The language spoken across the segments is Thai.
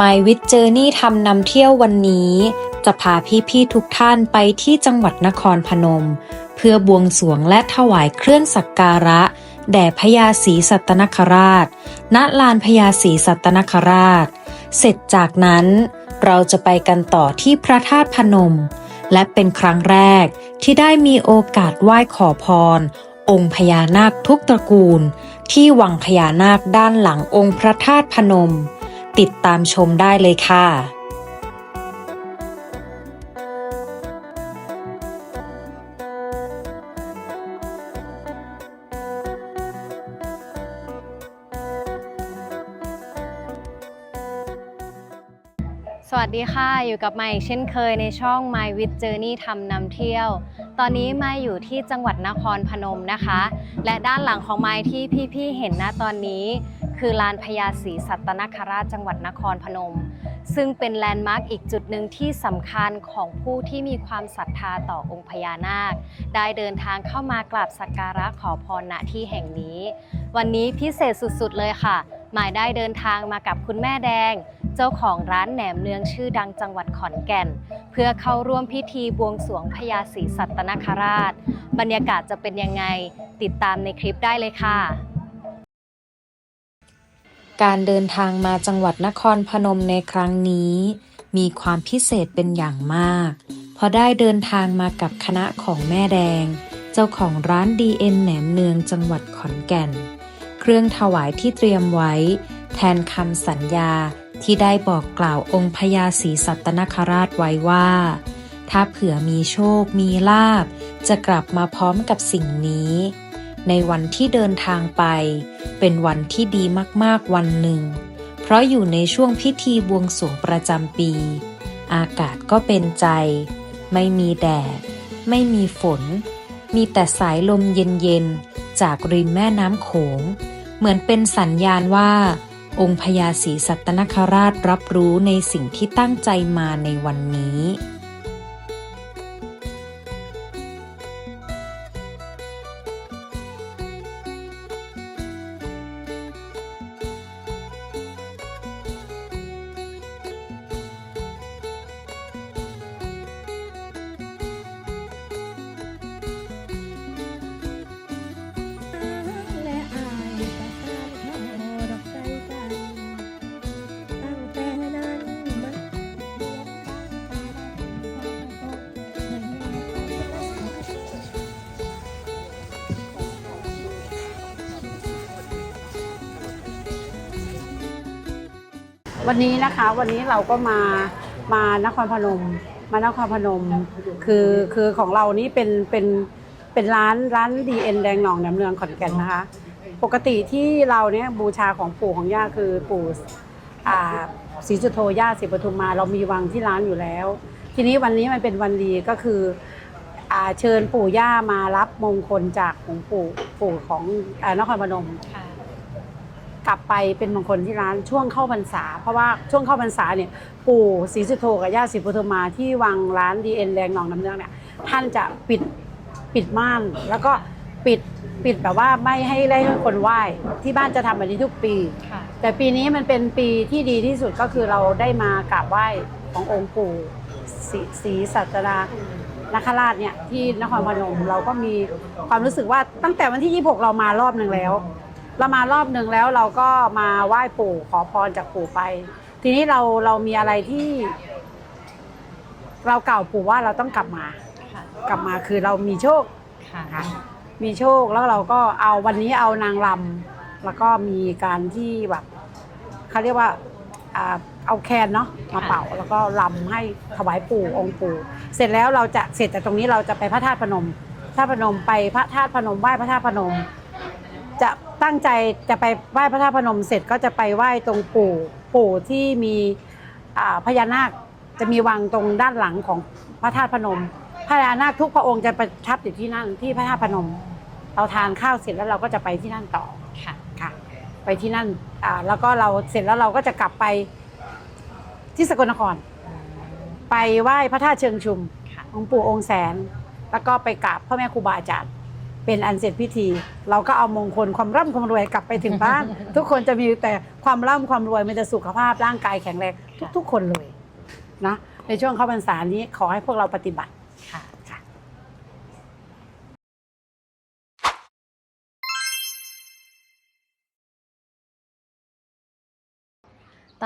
My w i t Journey ทำนำเที่ยววันนี้ จะพาพี่ๆทุกท่านไปที่จังหวัดนครพนม เพื่อบวงสรวงและถวายเครื่องสักการะ แด่พญาศรีสัตนคราช ณ ลานพญาศรีสัตนคราช เสร็จจากนั้นเราจะไปกันต่อที่พระธาตุพนม และเป็นครั้งแรกที่ได้มีโอกาสไหว้ขอพร องค์พญานาคทุกตระกูล ที่วังพญานาคด้านหลังองค์พระธาตุพนม ติดตามชมได้เลยค่ะสวัสดีค่ะ อยู่กับไมค์เช่นเคยในช่อง My with Journey ทำนำเที่ยว ตอนนี้ไมค์อยู่ที่จังหวัดนครพนมนะคะ และด้านหลังของไมค์ที่พี่ๆเห็นนะตอนนี้ คือลานพญาศรีสัตนคราชจังหวัดนครพนม ซึ่งเป็นแลนด์มาร์กอีกจุดหนึ่งที่สำคัญของผู้ที่มีความศรัทธาต่อองค์พญานาค ได้เดินทางเข้ามากราบสักการะขอพรณที่แห่งนี้ วันนี้พิเศษสุดๆเลยค่ะ หมายได้เดินทางมากับคุณแม่แดง เจ้าของร้านแหนมเนืองชื่อดังจังหวัดขอนแก่น เพื่อเข้าร่วมพิธีบวงสรวงพญาศรีสัตนคราช บรรยากาศจะเป็นยังไงติดตามในคลิปได้เลยค่ะ การเดินทางมาจังหวัดนครพนมในครั้งนี้ มีความพิเศษเป็นอย่างมาก เพราะได้เดินทางมากับคณะของแม่แดง เจ้าของร้าน DN แหนมเนืองจังหวัดขอนแก่น เครื่องถวายที่เตรียมไว้ แทนคำสัญญาที่ได้บอกกล่าวองค์พญาศรีสัตนคราชไว้ว่า ถ้าเผื่อมีโชคมีลาบ จะกลับมาพร้อมกับสิ่งนี้ ในวันที่เดินทางไป เป็นวันที่ดีมากๆวันหนึ่ง เพราะอยู่ในช่วงพิธีบวงสรวงประจำปี อากาศก็เป็นใจ ไม่มีแดด ไม่มีฝน มีแต่สายลมเย็นๆ จากริมแม่น้ำโขง เหมือนเป็นสัญญาณว่า องค์พญาศรีสัตนคราชรับรู้ในสิ่งที่ตั้งใจมาในวันนี้ วันนี้นะคะวันนี้เราก็มามานครพนม มานครพนม คือคือของเรานี่เป็นเป็นเป็นร้านร้านดีเอ็นแดงหนองน้ำเนืองขอนแก่นนะคะ ปกติที่เราเนี่ยบูชาของปู่ของย่าคือปู่อ่าศรีสุโธย่าศรีปทุมมา เรามีวังที่ร้านอยู่แล้ว ทีนี้วันนี้มันเป็นวันดีก็คืออ่าเชิญปู่ย่ามารับมงคลจากของปู่ปู่ของอานครพนม กลับไปเป็นมงคลที่ร้านช่วงเข้าพรรษา เพราะว่าช่วงเข้าพรรษาเนี่ยปู่ศรีสุโธกับย่าศรีปุถมาที่วังร้านดีเอ็นแรงหนองน้ำเนืองเนี่ยท่านจะปิดปิดม่านแล้วก็ปิดปิดแบบว่าไม่ให้ได้คนไหว้ที่บ้านจะทำแบบนี้ทุกปี ค่ะ แต่ปีนี้มันเป็นปีที่ดีที่สุดก็คือเราได้มากราบไหว้ขององค์ปู่ศรีศรีสัตนานาคราชเนี่ยที่นครพนมเราก็มีความรู้สึกว่าตั้งแต่วันที่ 26 เรามารอบหนึ่งแล้ว เรามารอบหนึ่งแล้วเราก็มาไหว้ปู่ขอพรจากปู่ไป ทีนี้เราเรามีอะไรที่ เราเกล่าวปู่ว่าเราต้องกลับมาค่ะกลับมาคือเรามีโชคค่ะค่ะมีโชคแล้วเราก็เอาวันนี้เอานางรำแล้วก็มีการที่แบบเขาเรียกว่าอ่าเอาแคนเนาะมาเป่าแล้วก็รำให้ถวายปู่องค์ปู่ เสร็จแล้วเราจะเสร็จจากตรงนี้เราจะไปพระธาตุพนมพระธาตุพนมไปพระธาตุพนมไหว้พระธาตุพนม จะ ตั้งใจจะไปไหว้พระธาตุพนมเสร็จก็จะไปไหว้ตรงปู่ปู่ที่มีอ่าพญานาคจะมีวังตรงด้านหลังของพระธาตุพนม พญานาคทุกพระองค์จะประทับอยู่ที่นั่นที่พระธาตุพนม เราทานข้าวเสร็จแล้วเราก็จะไปที่นั่นต่อค่ะค่ะ ไปที่นั่นอ่าแล้วก็เราเสร็จแล้วเราก็จะกลับไปที่สกลนคร ไปไหว้พระธาตุเชิงชุมค่ะองค์ปู่องค์แสน แล้วก็ไปกราบพ่อแม่ครูบาอาจารย์ เป็นอันเสร็จพิธี เราก็เอามงคลความร่ำความรวยกลับไปถึงบ้าน ทุกคนจะมีแต่ความร่ำความรวยมันจะสุขภาพร่างกายแข็งแรงทุก ๆ คนเลยนะในช่วงเข้าพรรษานี้ขอให้พวกเราปฏิบัติค่ะ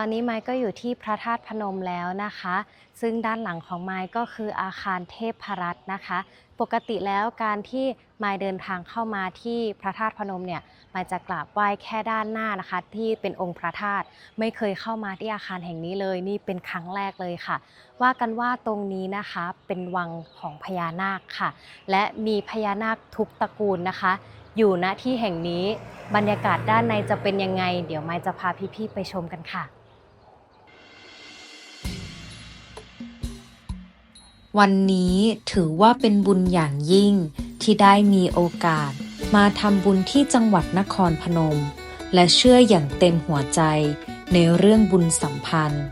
ตอนนี้ไม้ก็อยู่ที่พระธาตุพนมแล้วนะคะ ซึ่งด้านหลังของไม้ก็คืออาคารเทพพรัตน์นะคะ ปกติแล้วการที่ไม้เดินทางเข้ามาที่พระธาตุพนมเนี่ยไม้จะกราบไหว้แค่ด้านหน้านะคะ ที่เป็นองค์พระธาตุไม่เคยเข้ามาที่อาคารแห่งนี้เลย นี่เป็นครั้งแรกเลยค่ะ ว่ากันว่าตรงนี้นะคะเป็นวังของพญานาคค่ะ และมีพญานาคทุกตระกูลนะคะอยู่ณที่แห่งนี้บรรยากาศด้านในจะเป็นยังไง เดี๋ยวไม้จะพาพี่ๆไปชมกันค่ะ วันนี้ถือว่าเป็นบุญอย่างยิ่งที่ได้มีโอกาส มาทำบุญที่จังหวัดนครพนม และเชื่ออย่างเต็มหัวใจในเรื่องบุญสัมพันธ์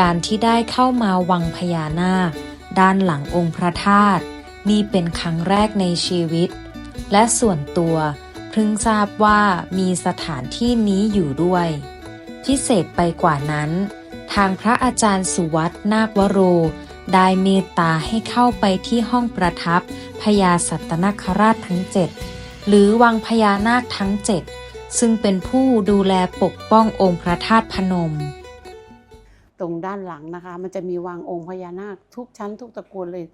การที่ได้เข้ามาวังพญานาค ด้านหลังองค์พระธาตุนี่เป็นครั้งแรกในชีวิต และส่วนตัวเพิ่งทราบว่ามีสถานที่นี้อยู่ด้วย พิเศษไปกว่านั้น ทางพระอาจารย์สุวัตนาควโร ได้เมตตาให้เข้าไปที่ห้องประทับพญาสัตนคราชทั้งเจ็ดหรือวังพญานาคทั้งเจ็ดซึ่งเป็นผู้ดูแลปกป้ององค์พระธาตุพนม ตรงด้านหลังนะคะ มันจะมีวางองค์พญานาคทุกชั้นทุกตระกูลเลย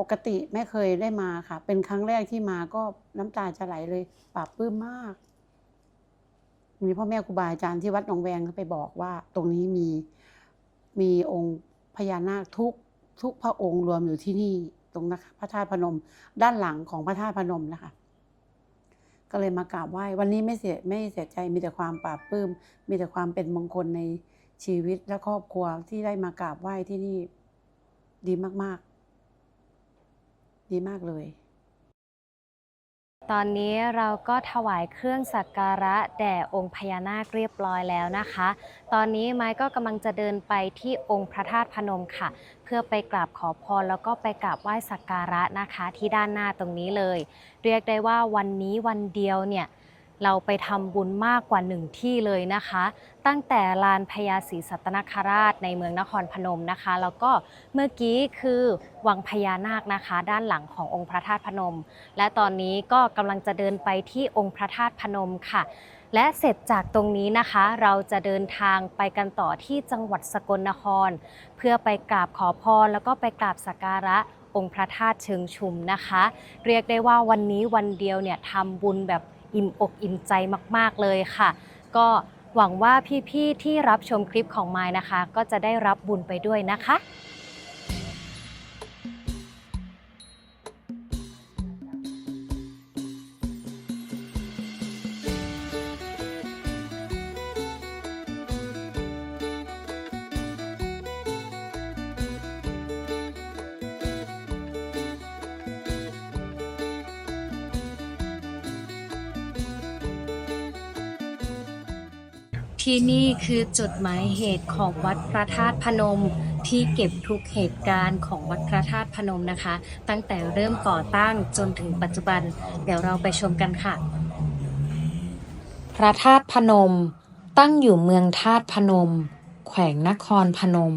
ปกติไม่เคยได้มาค่ะ เป็นครั้งแรกที่มาก็น้ำตาจะไหลเลยปลาบปลื้มมาก มีพ่อแม่ครูบาอาจารย์ที่วัดหนองแวงเขาไปบอกว่า ตรงนี้มีมีองค์พญานาคทุก ทุกพระองค์รวมอยู่ที่นี่ตรงนะคะพระธาตุพนม ด้านหลังของพระธาตุพนมนะคะ ก็เลยมากราบไหว้วันนี้ไม่เสียไม่เสียใจมีแต่ความปลาบปลื้มมีแต่ความเป็นมงคลในชีวิตและครอบครัวที่ได้มากราบไหว้ที่นี่ ดีมากๆ ดีมากเลย ตอนนี้เราก็ถวายเครื่องสักการะแด่องค์พญานาคเรียบร้อยแล้วนะคะ ตอนนี้ไม้ก็กำลังจะเดินไปที่องค์พระธาตุพนมค่ะ เพื่อไปกราบขอพรแล้วก็ไปกราบไหว้สักการะนะคะ ที่ด้านหน้าตรงนี้เลย เรียกได้ว่าวันนี้วันเดียวเนี่ย เราไปทำบุญมากกว่าหนึ่งที่เลยนะคะ ตั้งแต่ลานพญาศรีสัตนคราชในเมืองนครพนมนะคะ แล้วก็เมื่อกี้คือวังพญานาคนะคะ ด้านหลังขององค์พระธาตุพนม และตอนนี้ก็กำลังจะเดินไปที่องค์พระธาตุพนมค่ะ และเสร็จจากตรงนี้นะคะ เราจะเดินทางไปกันต่อที่จังหวัดสกลนคร เพื่อไปกราบขอพรแล้วก็ไปกราบสักการะองค์พระธาตุเชิงชุมนะคะ เรียกได้ว่าวันนี้วันเดียวเนี่ยทำบุญแบบ อิ่มอกอิ่มใจมาก ๆ เลยค่ะ ก็หวังว่าพี่ ๆ ที่รับชมคลิปของมายนะคะ ก็จะได้รับบุญไปด้วยนะคะ ที่นี่คือจุดหมายเหตุของวัดพระธาตุพนม ที่เก็บทุกเหตุการณ์ของวัดพระธาตุพนมนะคะ ตั้งแต่เริ่มก่อตั้งจนถึงปัจจุบัน เดี๋ยวเราไปชมกันค่ะ พระธาตุพนม ตั้งอยู่เมืองธาตุพนม แขวงนครพนม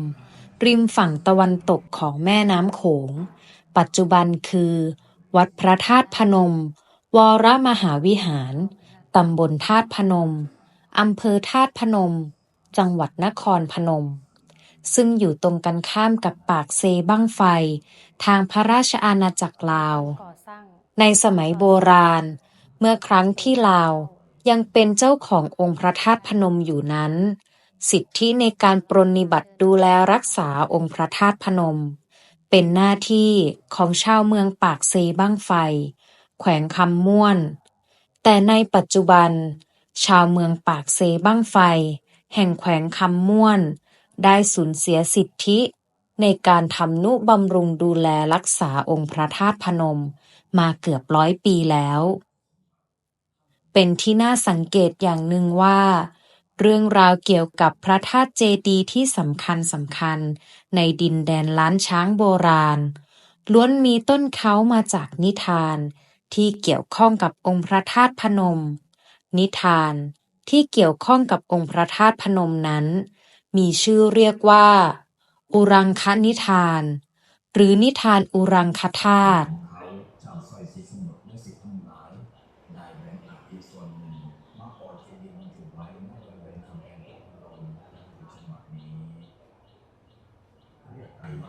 ริมฝั่งตะวันตกของแม่น้ำโขง ปัจจุบันคือ วัดพระธาตุพนม วรมหาวิหารตำบลธาตุพนม อำเภอธาตุพนม จังหวัดนครพนม ซึ่งอยู่ตรงกันข้ามกับปากเซบั้งไฟ ทางพระราชอาณาจักรลาว ในสมัยโบราณ เมื่อครั้งที่ลาวยังเป็นเจ้าขององค์พระธาตุพนมอยู่นั้น สิทธิในการปรนนิบัติดูแลรักษาองค์พระธาตุพนม เป็นหน้าที่ของชาวเมืองปากเซบ้างไฟ แขวงคำม่วน แต่ในปัจจุบัน ชาวเมืองปากเซบ้างไฟ แห่งแขวงคำม่วน ได้สูญเสียสิทธิ ในการทำนุบำรุงดูแลรักษาองค์พระธาตุพนม มาเกือบร้อยปีแล้ว เป็นที่น่าสังเกตอย่างหนึ่งว่า เรื่องราวเกี่ยวกับพระธาตุเจดีย์ที่สำคัญสำคัญ ในดินแดนล้านช้างโบราณ ล้วนมีต้นเขามาจากนิทาน ที่เกี่ยวข้องกับองค์พระธาตุพนม นิทานที่เกี่ยวข้องกับองค์พระธาตุพนมนั้น มีชื่อเรียกว่า อุรังคนิทาน หรือนิทานอุรังคธาตุเขาชาวซอยสีสมุทรและสิทธิ์ทั้งหลายได้แบ่งอักอีกส่วนหนึ่งมาปล่อยที่ดินบรรจุไว้ในบริเวณกำแพงพระบรมฉบับนี้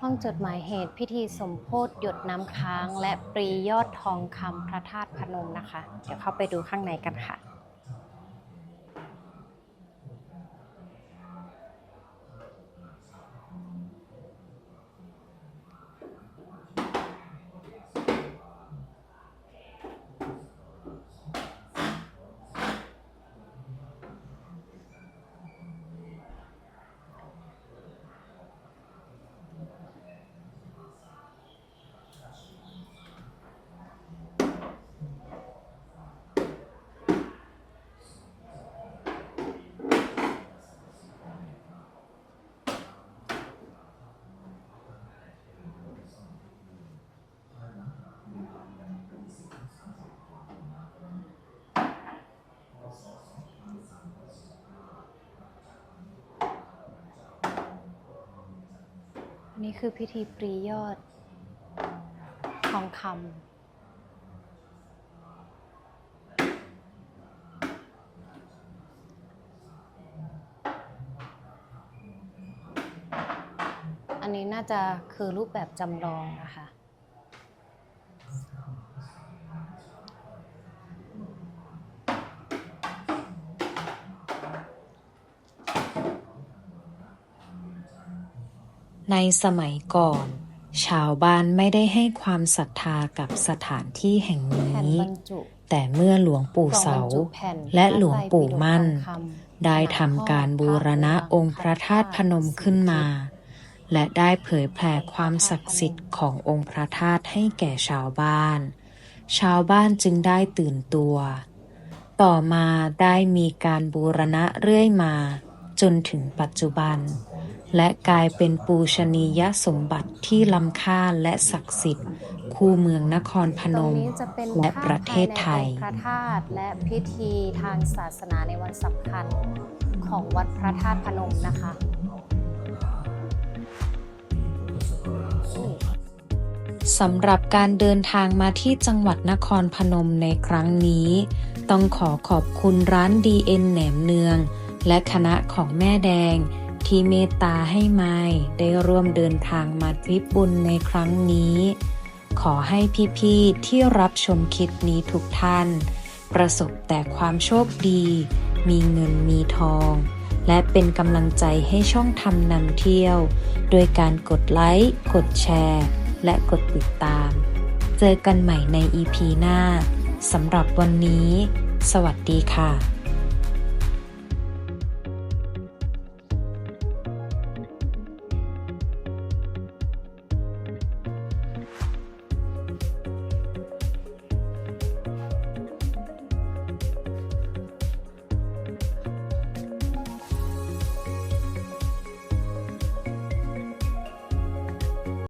ห้องจดหมายเหตุพิธีสมโพธหยดน้ำค้าง และปรียอดทองคำพระธาตุพนมนะคะ เดี๋ยวเข้าไปดูข้างในกันค่ะ นี่คือพิธีปรียอดทองคำอันนี้น่าจะคือรูปแบบจำลองนะคะ ในสมัยก่อน ชาวบ้านไม่ได้ให้ความศรัทธากับสถานที่แห่งแผ่นนี้บรรจุแต่เมื่อหลวงปู่กล่องเสาบรรจุแผ่นและหลวงปู่พระไตรปิฎกมั่นทองคำได้ทำการบูรณะองค์พระธาตุพนมขึ้นมา และได้เผยแผ่ความศักดิ์สิทธิ์ขององค์พระธาตุให้แก่ชาวบ้าน ชาวบ้านจึงได้ตื่นตัว ต่อมาได้มีการบูรณะเรื่อยมา จนถึงปัจจุบัน และกลายเป็นปูชนียสมบัติที่ล้ำค่าและศักดิ์สิทธิ์ คู่เมืองนครพตนรงมนี้จะเป็นและภาพประเทศไทยภาในองค์พระธาตุและพิธีทางศาสนาในวันสำคัญของวัดพระธาตุพนมนะคะสำหรับการเดินทางมาที่จังหวัดนครพนมในครั้งนี้ ต้องขอขอบคุณร้าน DN แหนมเนือง และคณะของแม่แดง ที่เมตตาให้ไม้ได้ร่วมเดินทางมาทริปบุญในครั้งนี้ ขอให้พี่ๆที่รับชมคลิปนี้ทุกท่าน ประสบแต่ความโชคดี มีเงินมีทอง และเป็นกำลังใจให้ช่องทำนำเที่ยว โดยการกดไลค์ กดแชร์ และกดติดตาม เจอกันใหม่ใน EP หน้าสำหรับวันนี้ สวัสดีค่ะ